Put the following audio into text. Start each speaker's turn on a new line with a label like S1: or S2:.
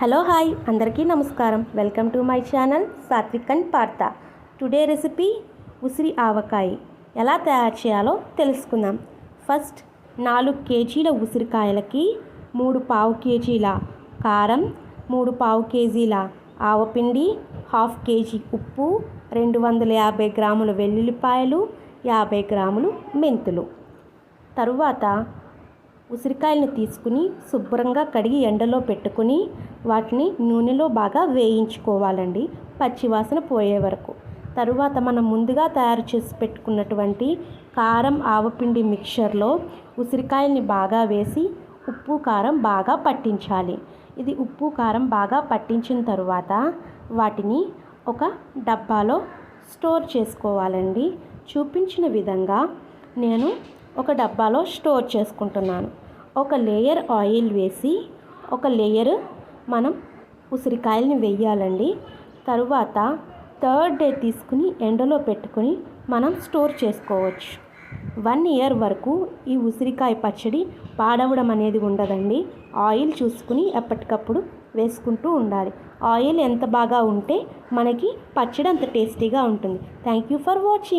S1: Hello hi అందరికీ నమస్కారం. Welcome to my channel Satvik and Partha today recipe ఉసిరి ఆవకాయ. ఎలా తయారు చేయాలో తెలుసుకుందాం. ఫస్ట్ నాలుగు కేజీల ఉసిరికాయలకి మూడు పావు కేజీల కారం మూడు పావు కేజీల ఆవపిండి హాఫ్ కేజీ ఉప్పు రెండు వందల యాభై గ్రాముల వెల్లుల్లిపాయలు యాభై గ్రాములు మెంతులు. తరువాత ఉసిరికాయలను తీసుకుని శుభ్రంగా కడిగి ఎండలో పెట్టుకుని వాటిని నూనెలో బాగా వేయించుకోవాలండి. పచ్చివాసన పోయే వరకు. తరువాత మనం ముందుగా తయారు చేసి పెట్టుకున్నటువంటి కారం ఆవపిండి మిక్చర్లో ఉసిరికాయల్ని బాగా వేసి ఉప్పు కారం బాగా పట్టించాలి. ఇది ఉప్పు కారం బాగా పట్టించిన తరువాత వాటిని ఒక డబ్బాలో స్టోర్ చేసుకోవాలండి. చూపించిన విధంగా నేను ఒక డబ్బాలో స్టోర్ చేసుకుంటున్నాను. ఒక లేయర్ ఆయిల్ వేసి ఒక లేయర్ మనం ఉసిరికాయలని వేయాలండి. తరువాత థర్డ్ డే తీసుకుని ఎండలో పెట్టుకుని మనం స్టోర్ చేసుకోవచ్చు. వన్ ఇయర్ వరకు ఈ ఉసిరికాయ పచ్చడి పాడవడం అనేది ఉండదండి. ఆయిల్ చూసుకుని ఎప్పటికప్పుడు వేసుకుంటూ ఉండాలి. ఆయిల్ ఎంత బాగా ఉంటే మనకి పచ్చడి అంత టేస్టీగా ఉంటుంది. Thank you for watching.